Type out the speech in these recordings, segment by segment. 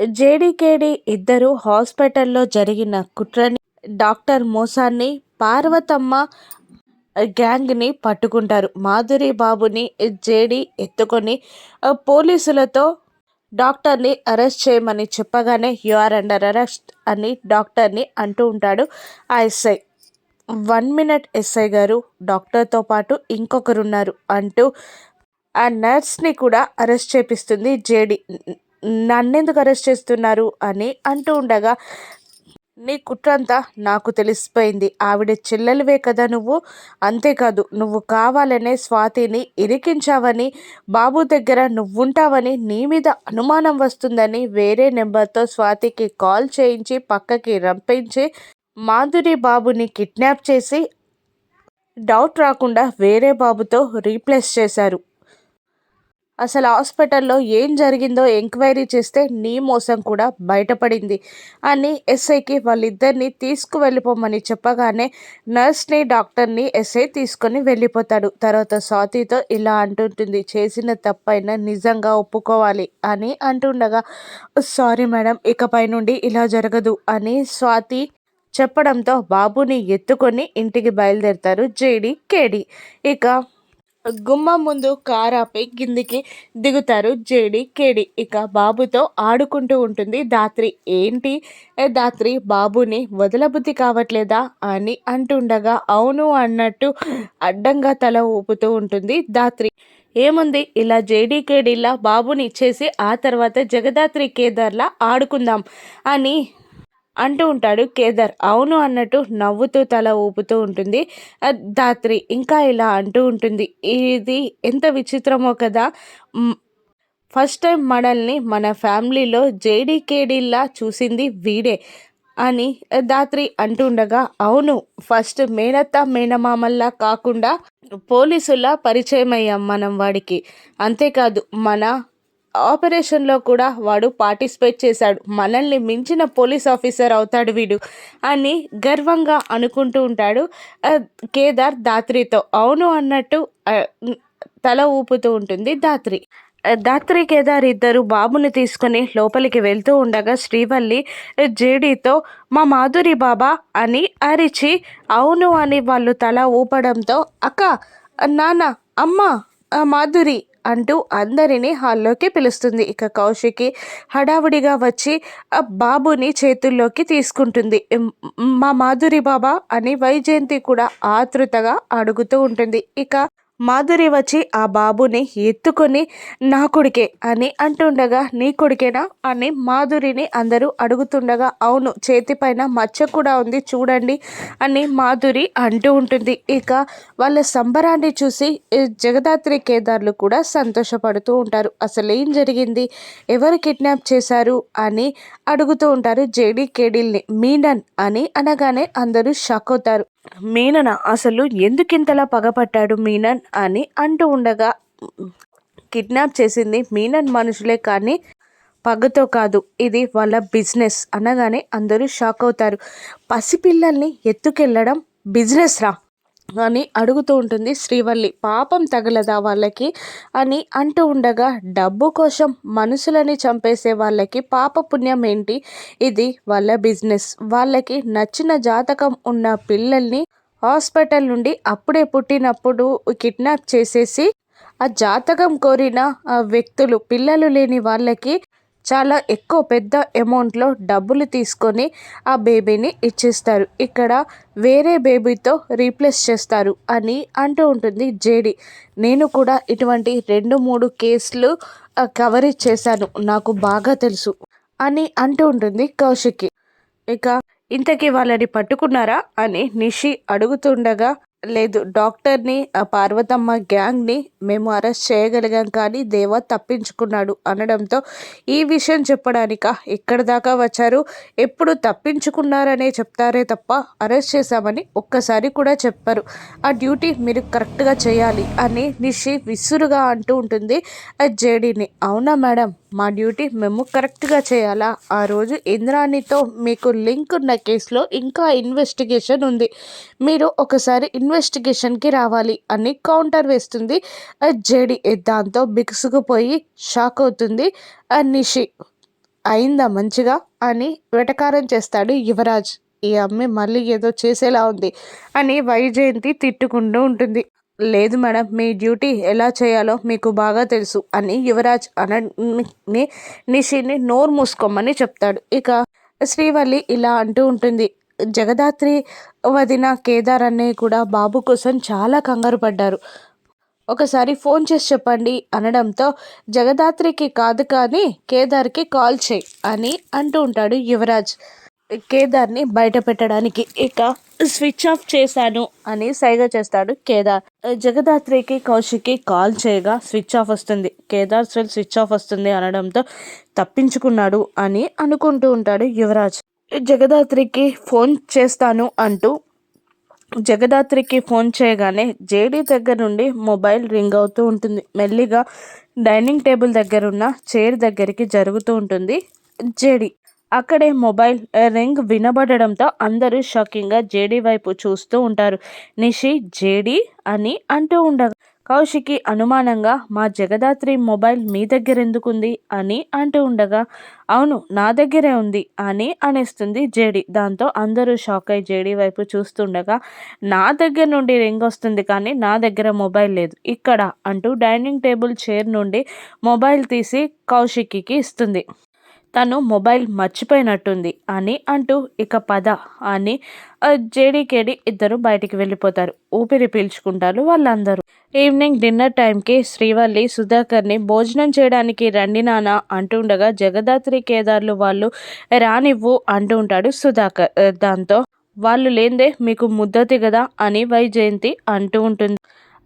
జేడీకేడీ ఇద్దరు హాస్పిటల్లో జరిగిన కుట్రని డాక్టర్ మోసాన్ని పార్వతమ్మ గ్యాంగ్ని పట్టుకుంటారు. మాధురి బాబుని జేడి ఎత్తుకొని పోలీసులతో డాక్టర్ని అరెస్ట్ చేయమని చెప్పగానే యు ఆర్ అండర్ అరెస్ట్ అని డాక్టర్ని అంటూ ఉంటాడు ఆ ఎస్ఐ. వన్ మినిట్ ఎస్ఐ గారు డాక్టర్తో పాటు ఇంకొకరున్నారు అంటూ ఆ నర్స్ని కూడా అరెస్ట్ చేపిస్తుంది జేడి. నన్నెందుకు అరెస్ట్ చేస్తున్నారు అని అంటూ ఉండగా నీ కుట్రంతా నాకు తెలిసిపోయింది. ఆవిడ చెల్లెలివే కదా నువ్వు? అంతేకాదు నువ్వు కావాలనే స్వాతిని ఇరికించావని బాబు దగ్గర నువ్వుంటావని నీ మీద అనుమానం వస్తుందని వేరే నెంబర్తో స్వాతికి కాల్ చేయించి పక్కకి రంపించి మాధురి బాబుని కిడ్నాప్ చేసి డౌట్ రాకుండా వేరే బాబుతో రీప్లేస్ చేశారు. అసలు హాస్పిటల్లో ఏం జరిగిందో ఎంక్వైరీ చేస్తే నీ మోసం కూడా బయటపడింది అని ఎస్ఐకి వాళ్ళిద్దరిని తీసుకువెళ్ళిపోమని చెప్పగానే నర్స్ని డాక్టర్ని ఎస్ఐ తీసుకొని వెళ్ళిపోతాడు. తర్వాత స్వాతితో ఇలా అంటుంటుంది చేసిన తప్పైనా నిజంగా ఒప్పుకోవాలి అని అంటుండగా సారీ మేడం ఇకపై నుండి ఇలా జరగదు అని స్వాతి చెప్పడంతో బాబుని ఎత్తుకొని ఇంటికి బయలుదేరుతారు జేడి కేడి. ఇక గుమ్మం ముందు కార్ కిందికి దిగుతారు జేడి కేడి. ఇక బాబుతో ఆడుకుంటూ ఉంటుంది దాత్రి ఏంటి? దాత్రి బాబుని వదలబుద్ధి కావట్లేదా అని అంటుండగా అవును అన్నట్టు అడ్డంగా తల ఊపుతూ ఉంటుంది దాత్రి ఏముంది? ఇలా జేడీకేడీలా బాబుని ఇచ్చేసి ఆ తర్వాత జగదాత్రి కేదార్లా ఆడుకుందాం అని అంటూ ఉంటాడు కేదార్ అవును అన్నట్టు నవ్వుతూ తల ఊపుతూ ఉంటుంది. దాత్రి ధాత్రి ఇంకా ఇలా అంటూ ఉంటుంది. ఇది ఎంత విచిత్రమో కదా. ఫస్ట్ టైం మనల్ని మన ఫ్యామిలీలో జేడీకేడీలా చూసింది వీడే అని దాత్రి అంటుండగా అవును ఫస్ట్ మేనత్త మేనమామల్లా కాకుండా పోలీసుల పరిచయం అయ్యాం మనం వాడికి. అంతేకాదు మన ఆపరేషన్లో కూడా వాడు పార్టిసిపేట్ చేశాడు. మనల్ని మించిన పోలీస్ ఆఫీసర్ అవుతాడు వీడు అని గర్వంగా అనుకుంటూ ఉంటాడు కేదార్ దాత్రితో అవును అన్నట్టు తల ఊపుతూ ఉంటుంది దాత్రి దాత్రి కేదార్ ఇద్దరు బాబుని తీసుకొని లోపలికి వెళ్తూ ఉండగా శ్రీవల్లి జేడీతో మా మాధురి బాబా అని అరిచి అవును అని వాళ్ళు తల ఊపడంతో అక్క నాన్న అమ్మ మాధురి అంటూ అందరినీ హాల్లోకి పిలుస్తుంది. ఇక కౌశికి హడావుడిగా వచ్చి ఆ బాబుని చేతుల్లోకి తీసుకుంటుంది. మా మాధురి బాబా అని వైజయంతి కూడా ఆతృతగా అడుగుతూ ఉంటుంది. ఇక మాధురి వచ్చి ఆ బాబుని ఎత్తుకొని నా కొడుకే అని అంటుండగా నీ కొడుకేనా? అని మాధురిని అందరూ అడుగుతుండగా అవును చేతిపైన మచ్చ కూడా ఉంది చూడండి అని మాధురి అంటూ ఉంటుంది. ఇక వాళ్ళ సంబరాన్ని చూసి జగదాత్రి కేదార్లు కూడా సంతోషపడుతూ ఉంటారు. అసలు ఏం జరిగింది? ఎవరు కిడ్నాప్ చేశారు? అని అడుగుతూ ఉంటారు జేడి కేడిల్ని మీనన్ అని అనగానే అందరూ షాక్ అవుతారు. మీనన్ అసలు ఎందుకింతలా పగపట్టాడు మీనన్ అని అంటూ ఉండగా కిడ్నాప్ చేసింది మీనన్ మనుషులే కానీ పగతో కాదు ఇది వాళ్ళ బిజినెస్ అనగానే అందరూ షాక్ అవుతారు. పసిపిల్లల్ని ఎత్తుకెళ్ళడం బిజినెస్ రా. అని అడుగుతూ ఉంటుంది శ్రీవల్లి. పాపం తగలదా వాళ్ళకి? అని అంటూ ఉండగా డబ్బు కోసం మనుషులని చంపేసే వాళ్ళకి పాప పుణ్యం ఏంటి? ఇది వాళ్ళ బిజినెస్. వాళ్ళకి నచ్చిన జాతకం ఉన్న పిల్లల్ని హాస్పిటల్ నుండి అప్పుడే పుట్టినప్పుడు కిడ్నాప్ చేసేసి ఆ జాతకం కోరిన వ్యక్తులు పిల్లలు లేని వాళ్ళకి చాలా ఎక్కువ పెద్ద అమౌంట్లో డబ్బులు తీసుకొని ఆ బేబీని ఇచ్చేస్తారు. ఇక్కడ వేరే బేబీతో రీప్లేస్ చేస్తారు అని అంటూ ఉంటుంది జేడి. నేను కూడా ఇటువంటి రెండు మూడు కేసులు కవరేజ్ చేశాను. నాకు బాగా తెలుసు అని అంటూ ఉంటుంది కౌశికి ఇక ఇంతకీ వాళ్ళని పట్టుకున్నారా అని నిషి అడుగుతుండగా లేదు డాక్టర్ని ఆ పార్వతమ్మ గ్యాంగ్ని మేము అరెస్ట్ చేయగలిగాం కానీ దేవ తప్పించుకున్నాడు అనడంతో ఈ విషయం చెప్పడానిక ఎక్కడి దాకా వచ్చారు? ఎప్పుడు తప్పించుకున్నారనే చెప్తారే తప్ప అరెస్ట్ చేశామని ఒక్కసారి కూడా చెప్పరు. ఆ డ్యూటీ మీరు కరెక్ట్గా చేయాలి అని నిషి విసురుగా అంటూ ఉంటుంది ఆ జేడీని. అవునా మేడం? మా డ్యూటీ మేము కరెక్ట్గా చేయాలా? ఆ రోజు ఇంద్రాణితో మీకు లింక్ ఉన్న కేసులో ఇంకా ఇన్వెస్టిగేషన్ ఉంది. మీరు ఒకసారి ఇన్వెస్టిగేషన్కి రావాలి అని కౌంటర్ వేస్తుంది. ఆ జేడి దాంతో బిగుసుకుపోయి షాక్ అవుతుంది. ఆ నిషి అయిందా మంచిగా? అని వెటకారం చేస్తాడు యువరాజ్. ఈ అమ్మాయి మళ్ళీ ఏదో చేసేలా ఉంది అని వైజయంతి తిట్టుకుంటూ ఉంటుంది. లేదు మేడం మీ డ్యూటీ ఎలా చేయాలో మీకు బాగా తెలుసు అని యువరాజ్ అనని నిషిని నోరు మూసుకోమని చెప్తాడు. ఇక శ్రీవల్లి ఇలా అంటూ ఉంటుంది. జగదాత్రి వదిన కేదార్ అన్నయ్య కూడా బాబు కోసం చాలా కంగారు పడ్డారు. ఒకసారి ఫోన్ చేసి చెప్పండి అనడంతో జగదాత్రికి కాదు కానీ కేదార్కి కాల్ చేయి అని అంటూ ఉంటాడు యువరాజ్. కేదార్ని బయట పెట్టడానికి ఇక స్విచ్ ఆఫ్ చేశాను అని సైగ చేస్తాడు కేదార్. జగదాత్రికి కౌశిక్కి కాల్ చేయగా స్విచ్ ఆఫ్ వస్తుంది. కేదార్ సెల్ స్విచ్ ఆఫ్ వస్తుంది అనడంతో తప్పించుకున్నాడు అని అనుకుంటూ ఉంటాడు యువరాజ్. జగదాత్రికి ఫోన్ చేస్తాను అంటూ జగదాత్రికి ఫోన్ చేయగానే జేడీ దగ్గర నుండి మొబైల్ రింగ్ అవుతూ ఉంటుంది. మెల్లిగా డైనింగ్ టేబుల్ దగ్గర ఉన్న చైర్ దగ్గరికి జరుగుతూ ఉంటుంది జేడీ. అక్కడే మొబైల్ రింగ్ వినబడడంతో అందరూ షాకింగ్గా జేడీ వైపు చూస్తూ ఉంటారు. నిషి జేడీ అని అంటూ ఉండగా కౌశికి అనుమానంగా మా జగదాత్రి మొబైల్ మీ దగ్గర ఎందుకుంది అని అంటూ ఉండగా అవును నా దగ్గరే ఉంది అని అనేస్తుంది జేడి. దాంతో అందరూ షాక్ అయి జేడీ వైపు చూస్తుండగా నా దగ్గర నుండి రింగ్ వస్తుంది కానీ నా దగ్గర మొబైల్ లేదు. ఇక్కడ అంటూ డైనింగ్ టేబుల్ చైర్ నుండి మొబైల్ తీసి కౌశికికి ఇస్తుంది. తను మొబైల్ మర్చిపోయినట్టుంది అని అంటూ ఇక పద అని జేడీకేడి ఇద్దరు బయటికి వెళ్ళిపోతారు. ఊపిరి పీల్చుకుంటారు వాళ్ళందరూ. ఈవినింగ్ డిన్నర్ టైంకి శ్రీవల్లి సుధాకర్ని భోజనం చేయడానికి రండి నాన్న అంటుండగా జగదాత్రి కేదార్లు వాళ్ళు రానివ్వు అంటూ ఉంటాడు సుధాకర్. దాంతో వాళ్ళు లేందే మీకు ముద్దతి కదా అని వైజయంతి అంటూ ఉంటుంది.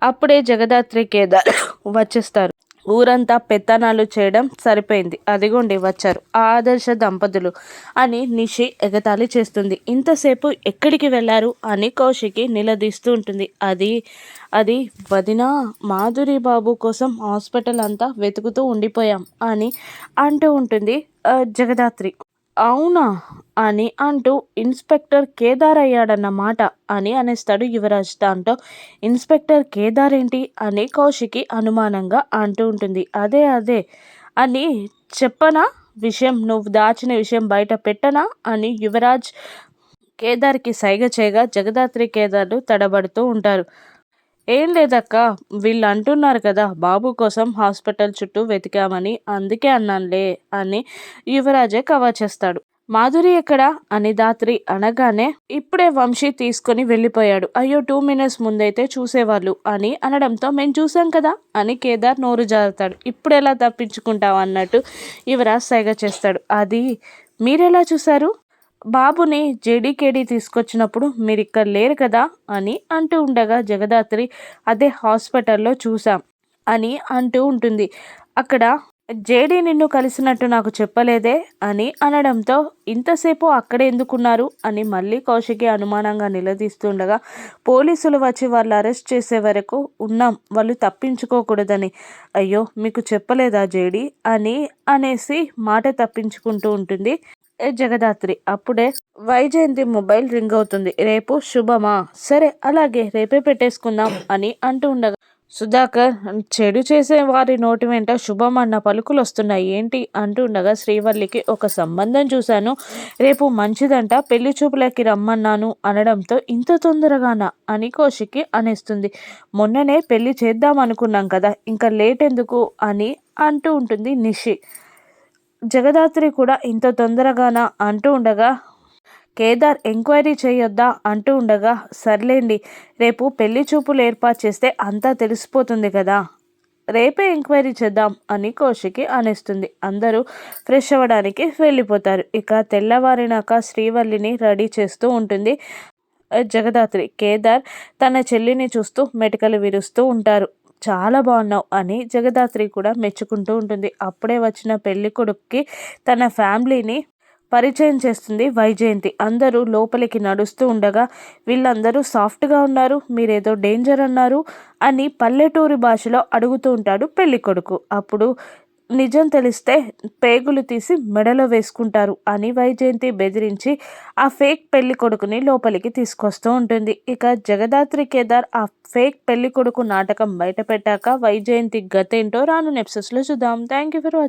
అప్పుడే జగదాత్రి కేదార్ వచ్చేస్తారు. ఊరంతా పెత్తనాలు చేయడం సరిపోయింది. అదిగోండి వచ్చారు. ఆదర్శ దంపతులు అని నిషి ఎగతాళి చేస్తుంది. ఇంతసేపు ఎక్కడికి వెళ్ళారు అని కౌశికి నిలదీస్తూ ఉంటుంది. అది అది వదిన మాధురి బాబు కోసం హాస్పిటల్ అంతా వెతుకుతూ ఉండిపోయాం అని అంటూ ఉంటుంది జగదాత్రి. అవునా? అని అంటూ ఇన్స్పెక్టర్ కేదార్ అయ్యాడన్నమాట అని అనేస్తాడు యువరాజ్. దాంతో ఇన్స్పెక్టర్ కేదార్ ఏంటి అని కౌశికి అనుమానంగా అంటూ ఉంటుంది. అదే అదే అని చెప్పనా విషయం? నువ్వు దాచిన విషయం బయట పెట్టనా అని యువరాజ్ కేదార్కి సైగ చేయగా జగదాత్రి కేదార్లు తడబడుతూ ఉంటారు. ఏం లేదక్క వీళ్ళు అంటున్నారు కదా బాబు కోసం హాస్పిటల్ చుట్టూ వెతికామని అందుకే అన్నానులే అని యువరాజే కవర్ చేస్తాడు. మాధురి ఎక్కడ? అని దాత్రి అనగానే ఇప్పుడే వంశీ తీసుకుని వెళ్ళిపోయాడు. అయ్యో టూ మినిట్స్ ముందైతే చూసేవాళ్ళు అని అనడంతో మేము చూసాం కదా అని కేదార్ నోరు జారుతాడు. ఇప్పుడు ఎలా తప్పించుకుంటావు? అన్నట్టు యువరాజ్ సైగ చేస్తాడు. అది మీరెలా చూశారు? బాబుని జేడీకేడీ తీసుకొచ్చినప్పుడు మీరు ఇక్కడ లేరు కదా అని అంటూ ఉండగా జగదాత్రి అదే హాస్పిటల్లో చూసాం అని అంటూ ఉంటుంది. అక్కడ జేడీ నిన్ను కలిసినట్టు నాకు చెప్పలేదే అని అనడంతో ఇంతసేపు అక్కడే ఎందుకున్నారు అని మళ్ళీ కౌశికి అనుమానంగా నిలదీస్తుండగా పోలీసులు వచ్చి వాళ్ళు అరెస్ట్ చేసే వరకు ఉన్నాం వాళ్ళు తప్పించుకోకూడదని. అయ్యో మీకు చెప్పలేదా జేడీ? అని అనేసి మాట తప్పించుకుంటూ ఉంటుంది జగదాత్రి. అప్పుడే వైజయంతి మొబైల్ రింగ్ అవుతుంది. రేపు శుభమా? సరే అలాగే రేపే పెట్టేసుకుందాం అని అంటూ ఉండగా సుధాకర్ చెడు చేసే వారి నోటి వెంట శుభం అన్న పలుకులు వస్తున్నాయి. ఏంటి? అంటూ ఉండగా శ్రీవల్లికి ఒక సంబంధం చూశాను. రేపు మంచిదంట. పెళ్ళి చూపులకి రమ్మన్నాను అనడంతో ఇంత తొందరగానా? అని కౌశికి అనేస్తుంది. మొన్ననే పెళ్ళి చేద్దాం అనుకున్నాం కదా. ఇంకా లేట్ ఎందుకు అని అంటూ ఉంటుంది నిషి. జగదాత్రి కూడా ఇంత తొందరగానా? అంటూ ఉండగా కేదార్ ఎంక్వైరీ చేయొద్దా అంటూ ఉండగా సర్లేండి రేపు పెళ్ళి చూపులు ఏర్పాటు చేస్తే అంతా తెలిసిపోతుంది కదా. రేపే ఎంక్వైరీ చేద్దాం అని కౌశికి అనేస్తుంది. అందరూ ఫ్రెష్ అవ్వడానికి వెళ్ళిపోతారు. ఇక తెల్లవారినాక శ్రీవల్లిని రెడీ చేస్తూ ఉంటుంది జగదాత్రి. కేదార్ తన చెల్లిని చూస్తూ మెటకలు విరుస్తూ ఉంటారు. చాలా బాగున్నావు అని జగదాత్రి కూడా మెచ్చుకుంటూ ఉంటుంది. అప్పుడే వచ్చిన పెళ్ళి కొడుక్కి తన ఫ్యామిలీని పరిచయం చేస్తుంది వైజయంతి. అందరూ లోపలికి నడుస్తూ ఉండగా వీళ్ళందరూ సాఫ్ట్గా ఉన్నారు మీరేదో డేంజర్ అన్నారు అని పల్లెటూరి భాషలో అడుగుతూ ఉంటాడు పెళ్ళి కొడుకు. అప్పుడు నిజం తెలిస్తే పేగులు తీసి మెడలో వేసుకుంటారు అని వైజయంతి బెదిరించి ఆ ఫేక్ పెళ్ళి కొడుకుని లోపలికి తీసుకొస్తూ ఉంటుంది. ఇక జగదాత్రి కేదార్ ఆ ఫేక్ పెళ్ళి కొడుకు నాటకం బయట పెట్టాక వైజయంతి గతేంటో రాను నెప్సెస్లో చూద్దాం. Thank you for watching